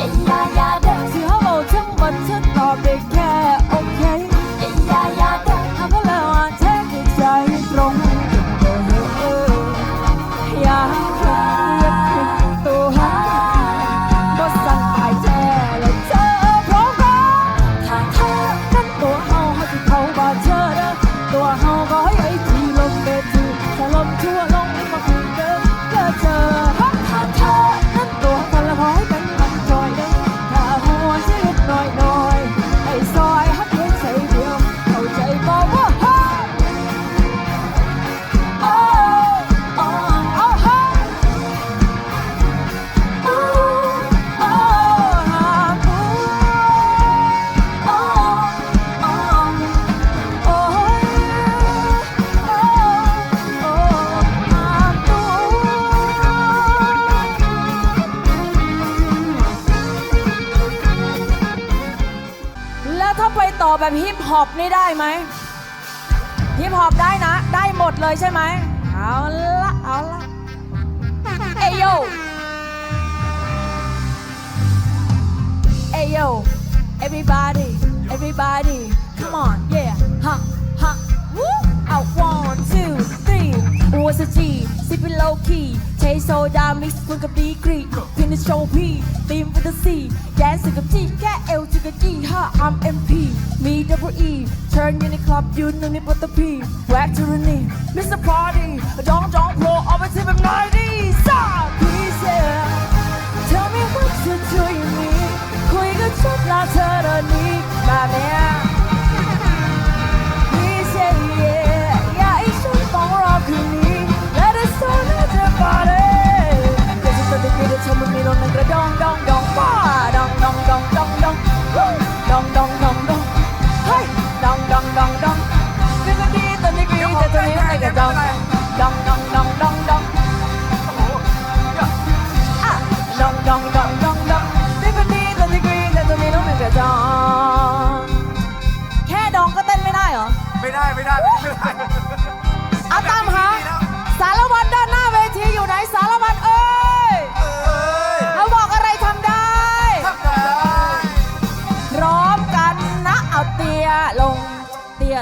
Yeah. la บบฮิปฮอปนี่ได้ไหมฮิปฮอปได้นะ ได้หมดเลยใช่ไหมเอาละเอาละเอโยเอโย everybody everybody come on yeah ha ha woo out one two three 我是 G 是 below key เทโซดามิกซ์คุณกับดีกรีเพียงใโชว์พี่ตีมแฟนตาซีแดนซ์กับที่แค่เอลจิกับจีห้าอัมเอ็มพีมีดับเบิลอีเชิญยืนในคลับยืนหนึ่งในปัตตพีแวกทูรนีมิสเตอร์พาร์ตี้ดองดองโผล่ออกไปที่แบบไนดี้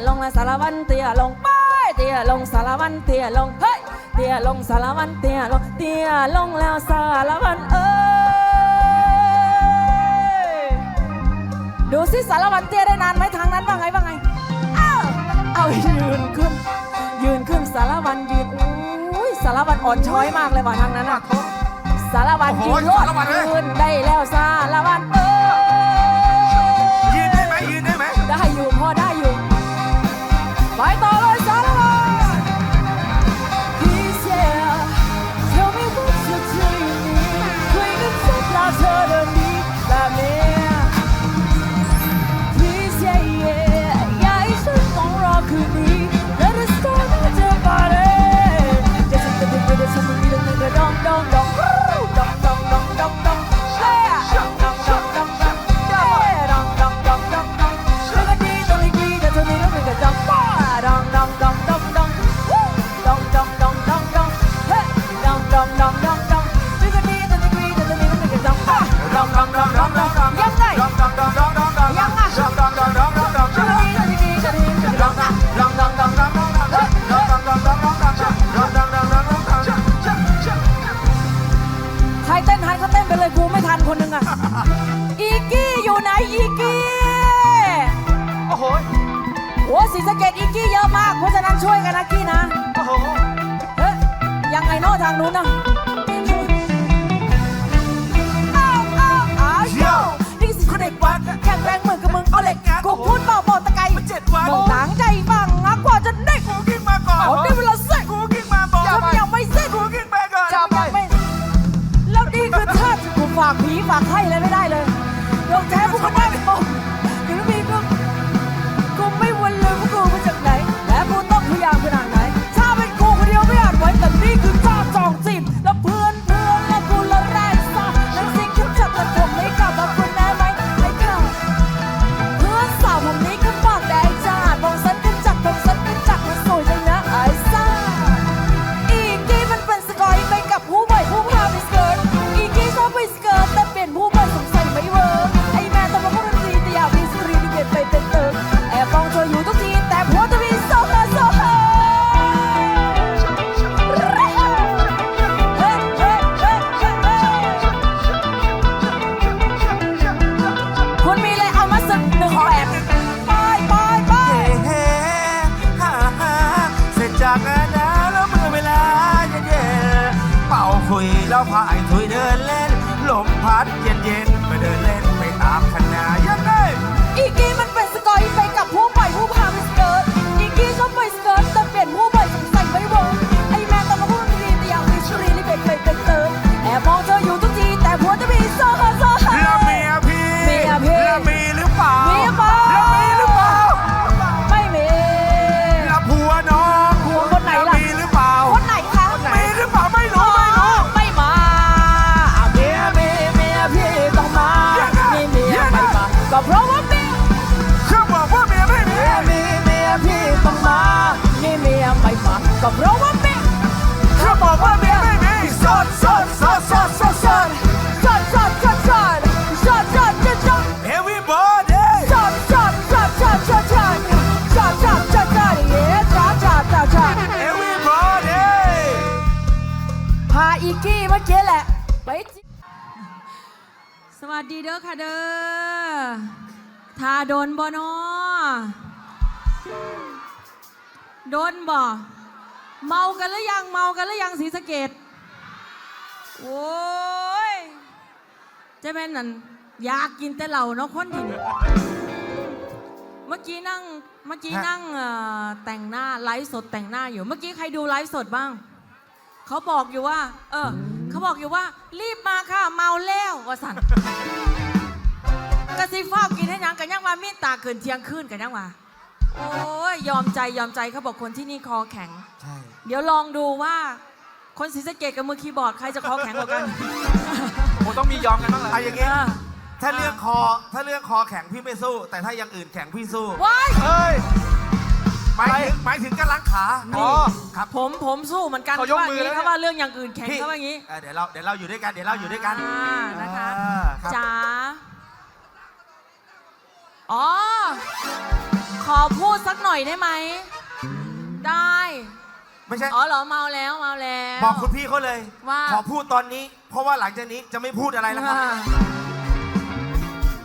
ลงละสารวันเตี้ยลงไปเตี้ยลงสารวันเตี้ยลงเฮ้ยเตี้ยลงสารวันเตี้ยลงเตี้ยลงแล้วสารวันเออดูสิสารวันเตี้ยได้นานไหมทางนั้นว่างไงว่างไงอ้าเอายืนขึ้น ยืนขึ้นสารวันยืนอุ้ยสารวันอ่อนช้อยมากเลยว่ะทางนั้นอะสารวันยืนรอดยืนได้แล้วสารวันเออยยืนได้ไหมยืนได้ไหมได้อยู่พอได้ 来打来 ก็เพราะว่ามีาบอกว่าไม่มีสดสดสดสดสดสดสดสดสดสดสดสดสดสด everybody สดสดสดสดสดสดสดสดสดสดเย้สดสดสดสด everybody พาอีกี้เมื่อกี้แหละไปสวัสดีเด้อค่ะเด้อทาโดนบ่นอโดนบ่ เมากันหรือยังเมากันหรือยังสีสะเกตโอ้ยเจะเป็นนั่นอยากกินแต่เหล่าเนาะคนที่นเมื่อกี้นั่งเมื่อกี้นั่งเอ่อแต่งหน้าไลฟ์สดแต่งหน้าอยู่ เมื่อกี้ใครดูไลฟ์สดบ้าง เขาบอกอยู่ว่า เออเขาบอกอยู่ว่า รีบมาค่ะเมาแล้ววสันกระซิบฟ้าวกินให้ยังกันยังว่ามีดตาเกินเที่ยงคืนกันยังว่า โอ้ยยอมใจยอมใจเขาบอกคนที่นี่คอแข็ง ใช่เดี๋ยวลองดูว่า คนศรีสะเกดกับมือคีย์บอร์ดใครจะคอแข็งกว่ากันผมต้องมียอมกันบ้างแหละเอาอย่างงี้เออถ้าเรื่องคอถ้าเรื่องคอแข็งพี่ไม่สู้ แต่ถ้าอย่างอื่นแข็งพี่สู้ว้ายเฮ้ย หมายถึงหมายถึงการล้างขานี่ครับ ผมผมสู้เหมือนกันเขายกว่ามืออย่างนี้แล้วเขาว่าเรื่องอย่างอื่นแข็งพี่เขาว่าอย่างนี้เออเดี๋ยวเราเดี๋ยวเราอยู่ด้วยกันเดี๋ยวเราอยู่ด้วยกันอ่านะคะอ่าครับ จ๋า อ๋อ ขอพูดสักหน่อยได้ไหม ได้ ไม่ใช่ อ๋อเหรอเมาแล้วเมาแล้ว บอกคุณพี่เขาเลย ว่า ขอพูดตอนนี้ เพราะว่าหลังจากนี้จะไม่พูดอะไรแล้วครับอ่า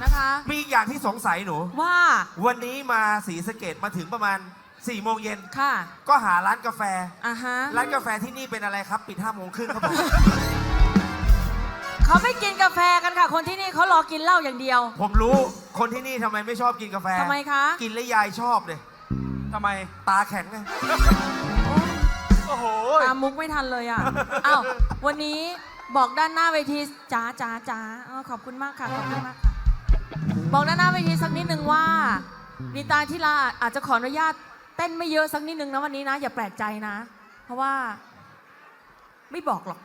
นะคะ มีอีกอย่างที่สงสัยหนู ว่า วันนี้มาสีสะเกตมาถึงประมาณ4ี่โมงเย็น ค่ะ ก็หาร้านกาแฟ อ่าฮะ ร้านกาแฟที่นี่เป็นอะไรครับ ปิด5้าโมงครึ่งครับผม เขาไม่กินกาแฟกันค่ะ คนที่นี่เขารอกินเหล้าอย่างเดียว ผมรู้คนที่นี่ทำไมไม่ชอบกินกาแฟทำไมคะ กินแล้วยายชอบเลยทำไม ตาแข็งไงโอ้โห ตามมุกไม่ทันเลยอะ อ้าว วันนี้บอกด้านหน้าเวทีจ๋าจ๋าจ๋าอ้าวขอบคุณมากค่ะ ขอบคุณมากค่ะ บอกด้านหน้าเวทีสักนิดนึงว่าดีตาที่ลาอาจจะขออนุญาตเต้นไม่เยอะสักนิดนึงนะวันนี้นะ อย่าแปลกใจนะ เพราะว่า ไม่บอกหรอก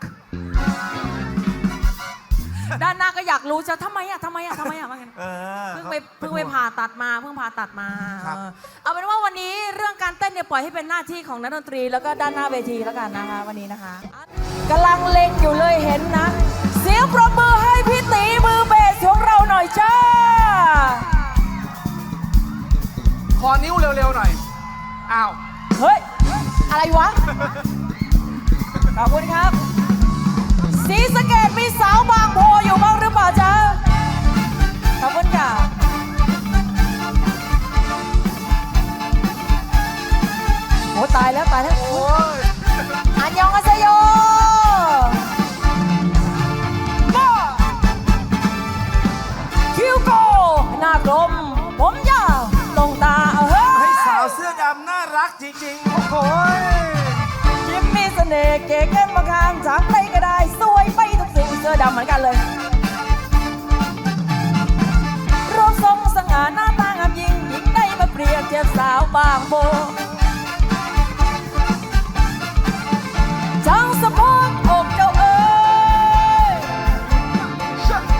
ด้านหน้าก็อยากรู้จะทำไมอะทำไมอะทำไมอะว่างั้นเออเพิ่งไปเพิ่งไปผ่าตัดมาเพิ่งผ่าตัดมาครับ เออเอาเป็นว่าวันนี้เรื่องการเต้นเนี่ยปล่อยให้เป็นหน้าที่ของนักดนตรีแล้วก็ด้านหน้าเวทีแล้วกันนะคะ วันนี้นะคะกำลังเล็งเห็นนะ เสียงปรบมือให้พี่ตีมือเบสของเราหน่อยจ้า ขอนิ้วเร็วๆหน่อย อ้าว เฮ้ย อะไรวะ ขอบคุณครับ สีสะเกตมีสาวบางโพอยู่บ้างหรือเปล่าจ๊ะขอบคุณค่ะโอ้ตายแล้วตายแล้วโอ้ยอันยองอาเซโยบ้าคิวโกหน้ากลม ผมยาวตรงตาเฮ้ยให้สาวเสื้อดำน่ารักจริงๆ โอ้โหยยิ้มมีเสน่ห์เก๋เกินบางครั้งจาก เหมือนกันเลยรูปทรงสง่าหน้าตางามยิ่งหญิงได้มาเปรียบเทียบสาวบางโบจังสะโพกอกเจ้าเอ๋ย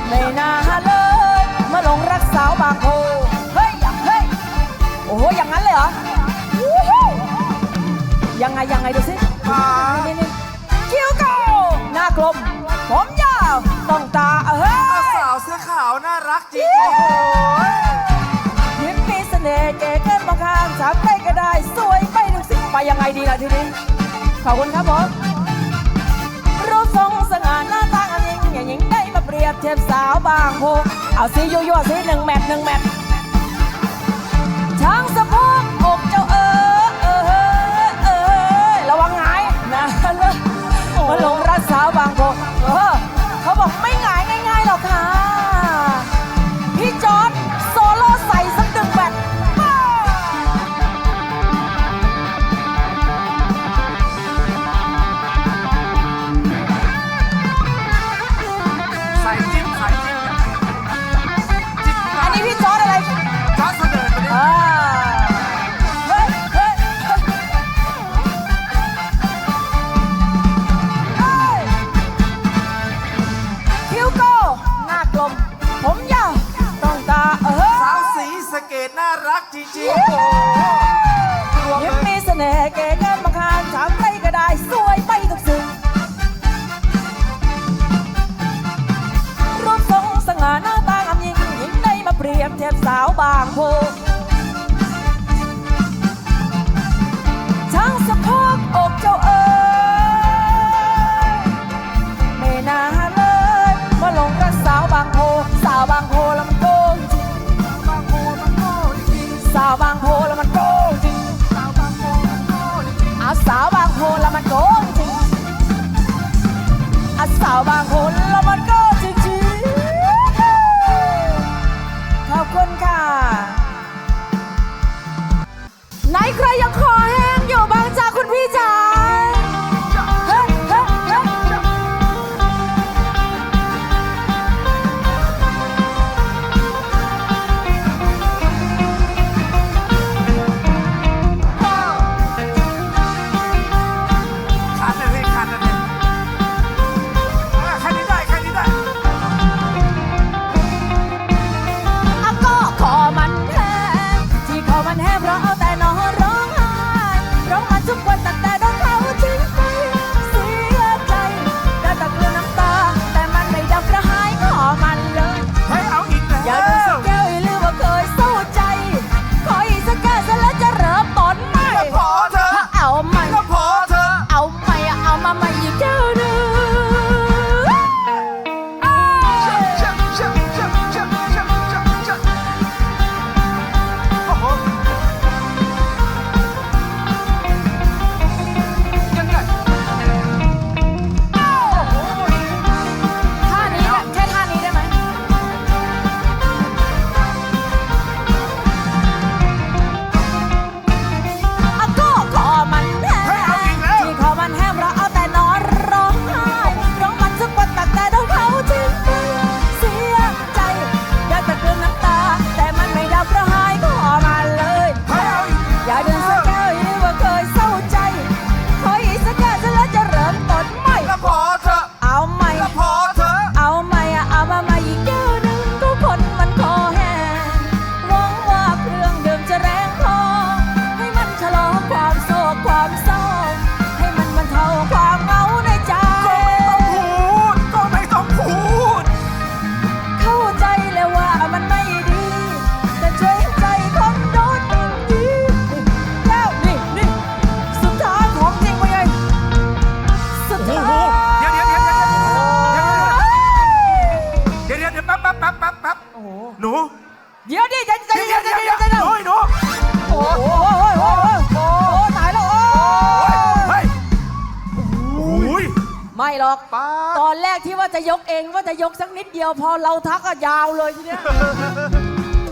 ไม่น่าเลย มาหลงรักสาวบางโพเฮ้ยอย่าเฮ้ยโอ้โหอย่างนั้นเลยเหรอยังไงยังไงดูสิมานี่นี่คิ้วโกหน้ากลม องตาเฮ้ยสาวเสื้อขาวน่ารักจริงโอ้โหยยิ้มมีเสน่ห์เก๋เกินบางครั้งสามใครก็ได้ สวยไปทุกสิ่งไปยังไงดีล่ะทีนี้ ขอบคุณครับผมรูปทรงสง่าหน้าตางามยิ่งอย่างหญิงได้มาเปรียบเทียบสาวบางโพเอาสิยั่วๆสิหนึ่งแมทหนึ่งแมทช้างสะโพกอกเจ้าเออเออเออระวังหงายนะเลยมาหลงรักสาวบางโพ ว่าจะยกเองว่าจะยกสักนิดเดียวพอเราทักก็ยาวเลยทีเนี้ย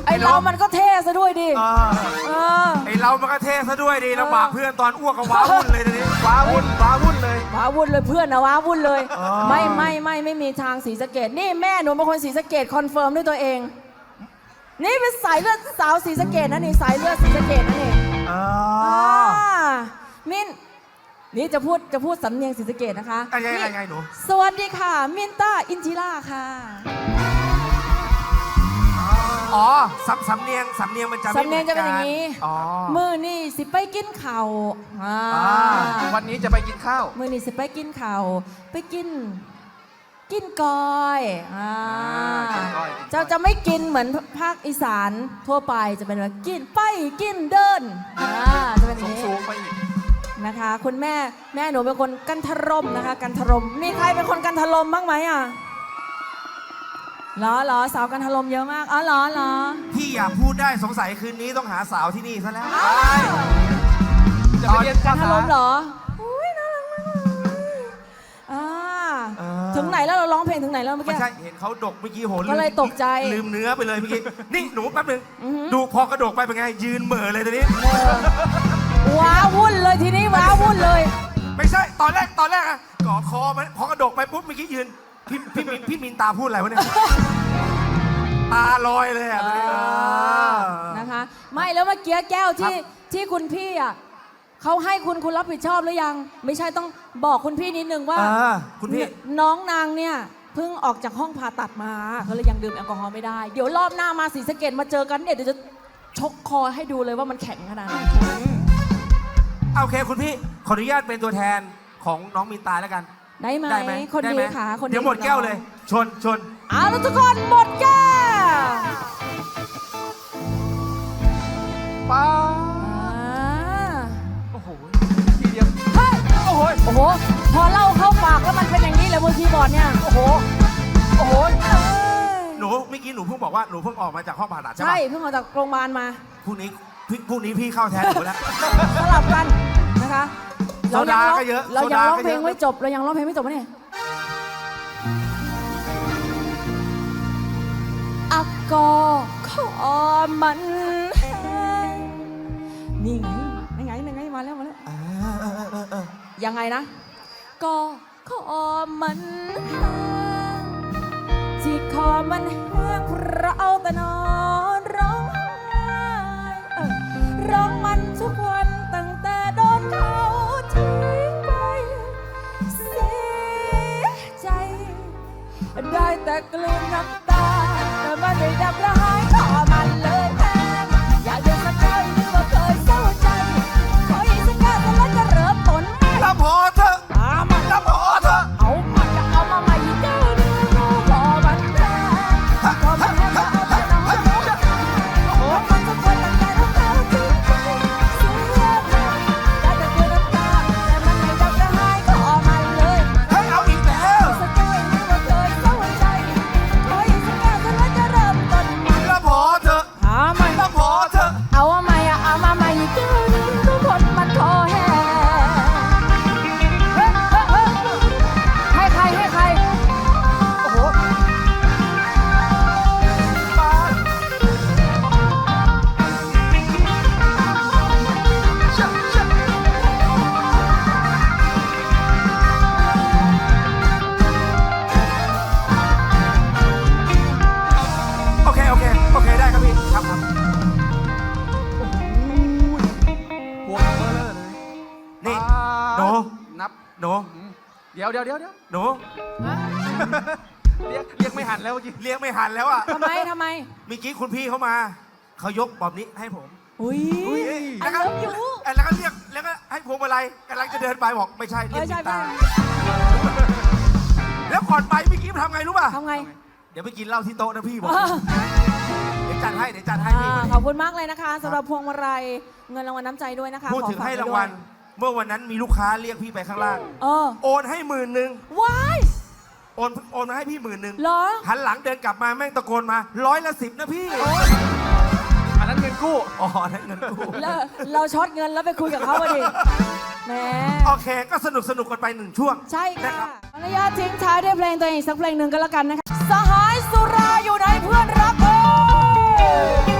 ไอเรามันก็เท่ซะด้วยดิเออเออไอเรามันก็เท่ซะด้วยดีลำบากเพื่อนตอนอ้วกก็ว้าวุ่นเลยทีนี้ว้าวุ่นว้าวุ่นเลย ว้าวุ่นเลยเพื่อนนะว้าวุ่นเลยอ๋อไม่ไม่ไม่ไม่มีทางสีสะเกดนี่แม่หนูเป็นคนสีสะเกดคอนเฟิร์มด้วยตัวเอง นี่เป็นสายเลือดสาวสีสะเกดนะนี่สายเลือดสีสะเกดนะนี่อ๋ออ่ามิน นี่จะพูดจะพูดสำเนียงศรีสะเกดนะคะอะยังไงนี่ยังไงหนู สวัสดีค่ะ มินต้าอินจิล่าค่ะ อ๋อสำสำเนียงสำเนียงมันจะไม่สำเนียงจะเป็นอย่างนี้นี้อ๋อมือนี่สิไปกินข่าวอ่าอ่าวันนี้จะไปกินข้าว มือนี่สิไปกินข่าวไปกิน กินกอยอ่ากินก้อยกินก้อย จะจะไม่กินเหมือนภาคอีสานทั่วไปจะเป็นแบบกินไปกินเดินอ่าจะเป็นอย่างนี้ สูงๆไปอีก นะคะ คุณแม่แม่หนูเป็นคนกันทรมนะคะ กันทรมมีใครเป็นคนกันทรมบ้างไหมอะเหรอเหรอสาวกันทรมเยอะมากอ๋อเหรอเหรอพี่อยากพูดได้สงสัยคืนนี้ต้องหาสาวที่นี่ซะแล้วจะไปเรียนกัภานทษารมเหรออุ้ยน่ารักมากเลยอ่าเออ ถึงไหนแล้วเราร้องเพลงถึงไหนแล้วเมื่อไม่กี้ ใช่เห็นเขาดกเมื่อกี้โหก็เลยตกใจลืมเนื้อไปเลยเมื่อกี้ นี่หนูแป๊บนึง อือหือ ดูพอกระดกไปเป็นไง ยืนเหม่อเลยตอนนี้ เออ ว้าวุ่นเลยทีนี้ว้าวุ่นเลย ไม่ใช่ตอนแรกตอนแรกอะก่อคอมันพอกระดกไปปุ๊บเมื่อกี้ยืนพี่พี่มินพี่มินตาพูดอะไรวะเนี่ยตาลอยเลยอะตอนนี้อ่าเออ นะคะ ไม่แล้วเมื่อกี้แก้วที่ครับ ที่คุณพี่อะเขาให้คุณคุณรับผิดชอบหรือยัง ไม่ใช่ต้องบอกคุณพี่นิดนึงว่า อ่าคุณพี่ น้องนางเนี่ยเพิ่งออกจากห้องผ่าตัดมาก็เลยยังดื่มแอลกอฮอล์ไม่ได้ เดี๋ยวรอบหน้ามาสีสะเกตมาเจอกันเนี่ยเดี๋ยวจะชกคอให้ดูเลยว่ามันแข็งขนาดไหน โอเคคุณพี่ขออนุญาตเป็นตัวแทนของน้องมินตาแล้วกัน ได้ไหมได้ไหมคนได้ดีไหมค่ะคนดีเดี๋ยวหมดแก้วเลย ชนชนเอาแล้วทุกคนหมดแก้วป้าอ่าโอ้โหทีเดียวเฮ้ยโอ้โหโอ้โห พอเล่าเข้าปากแล้วมันเป็นอย่างนี้เลยบนคีย์บอร์ดเนี่ยโอ้โหโอ้โหเอ้ยหนูเมื่อกี้หนูเพิ่งบอกว่าหนูเพิ่งออกมาจากห้องผ่าตัดใช่ไหมใช่เพิ่งออกจากโรงพยาบาลมา พรุ่งนี้ พี่พรุ่งนี้พี่เข้าแทนหนูแล้ว สลับกันนะคะโซดาก็เยอะเรายังร้องโซดาก็เพเยลอะงไม่จบ เรายังร้องเพลงไม่จบวะเนี่ย อักกอขอมันแห้งนี่ไงนี่ไงนี่ไงมาแล้วมาแล้วเออเออเออเออเออยังไงนะ ก็ขอมันแห้งที่คอมันแห้งเพราะเอาแต่นอน ดี๋ยวเดี๋ยวเดี๋ยวเดี๋ยวหนูเรียกเรียกไม่หันแล้วเมื่อกี้เลี้ยงไม่หันแล้วอะทำไมทำไม เมื่อกี้คุณพี่เขามา เขายกบอบนี้ให้ผมอุ้ยแล้อัวนก็เลิฟยูแล้วก็เรียกแล้วก็ให้พวงมาลัยกำลังจะเดินไปบอกไม่ใช่เรียไม่กใช่มินตาไม่แล้วก่อนไปเมื่อกี้ทำไงรู้ป่ะทำไงเดี๋ยวไปกินเหล้าที่โต๊ะนะพี่บอกอ่าเดี๋ยวจัดให้เดี๋ยวจัดให้พี่ขอบคุณมากเลยนะคะสำหรับพวงมาลัยเงินรางวัลน้ำใจด้วยนะคะพูดถึงขอฝกให้ไว้รางวัล เมื่อวันนั้นมีลูกค้าเรียกพี่ไปข้างล่าง เออโอนให้หมื่นหนึ่งว้ายโอนโอนมาให้พี่หมื่นหนึ่งเหรอ หันหลังเดินกลับมาแม่งตะโกนมาร้อยละสิบนะพี่อันนั้นเงินกู้ อ๋อนั่นเงินกูเราเราช็อตเงินแล้วไปคุยกับเขาอะดิแหมโอเค ก็สนุกสนุกกันไปหนึ่งช่วง ใช่นะค่ะครับขออนุญาตทิ้งท้ายด้วยเพลงตัวเองอีกสักเพลงหนึ่งก็แล้วกันนะคะ สหายสุราอยู่ในเพื่อนรักเอ้ย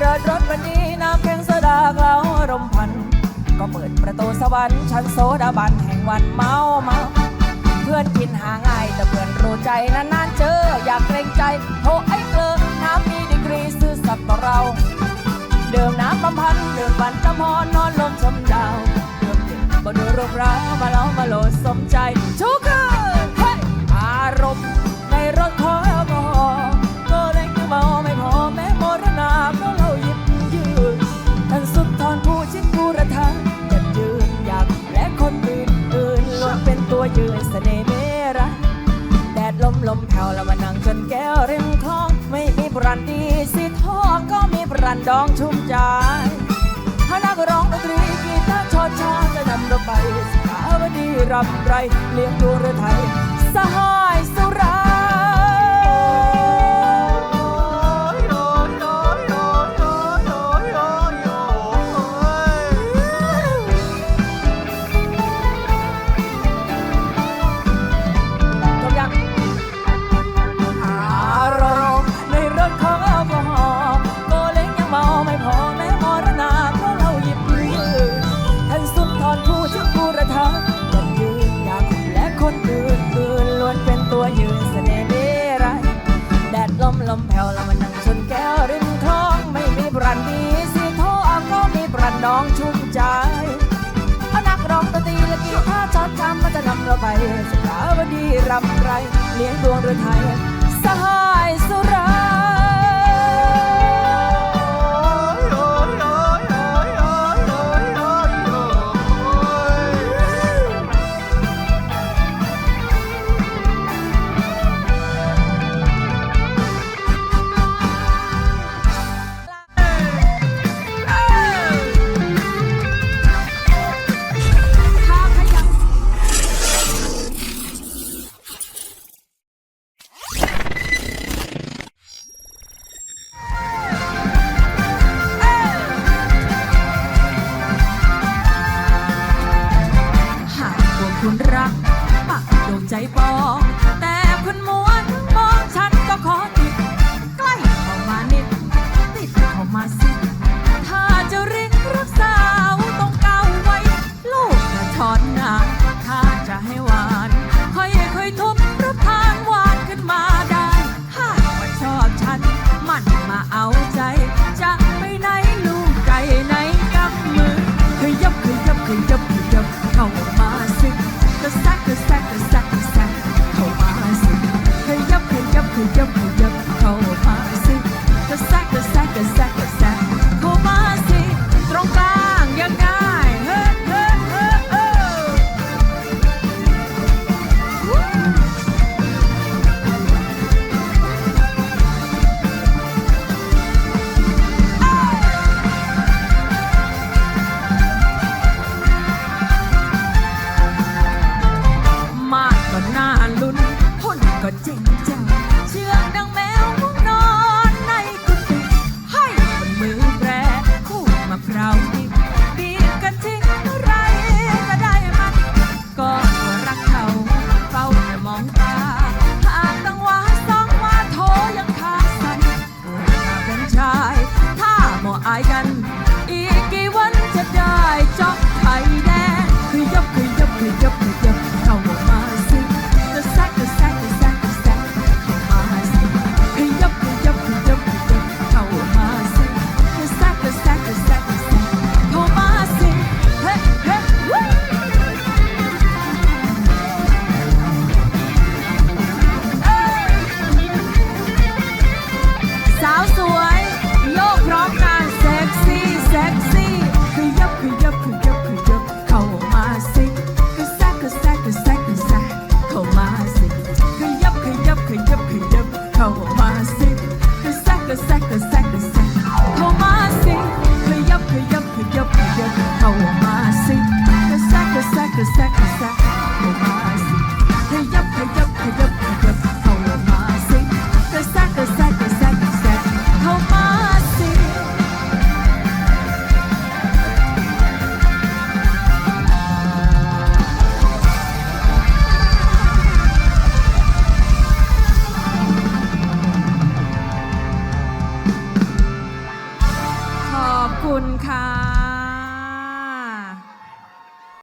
เริดรถวันนี้น้ำแข็งโซดาเกลาอารมณ์พัน ก็เปิดประตูสวรรค์ชั้นโซดาบันแห่งวันเมาเมาเพื่อนกินหาง่ายแต่เพื่อนรู้ใจนานๆเจออยากเกรงใจโทไอ้เกลอน้ำมีดีกรีซื่อสัตย์ต่อเราเดิมน้ำบำพันเดิมวันตะมอนนอนลมชมดาวเดิมดึกบ่ดูรูปร่างมาเล้ามาโหลดสมใจทุก ยืนเสน่ห์เมรัยแดดลมลมแผ่วแล้วมานั่งจนแก้วริมคลอง ไม่มีบรันดีสิทองก็มีบรันดองชุ่มใจถ้านักร้องดนตรีกีตาร์ชอชาจะนำเราไปสถาวดีรำไรเลี้ยงดูเรือไทย สหายสุ สถาวดีรับใครเลี้ยงดวงเรือไทย ก็จริงจ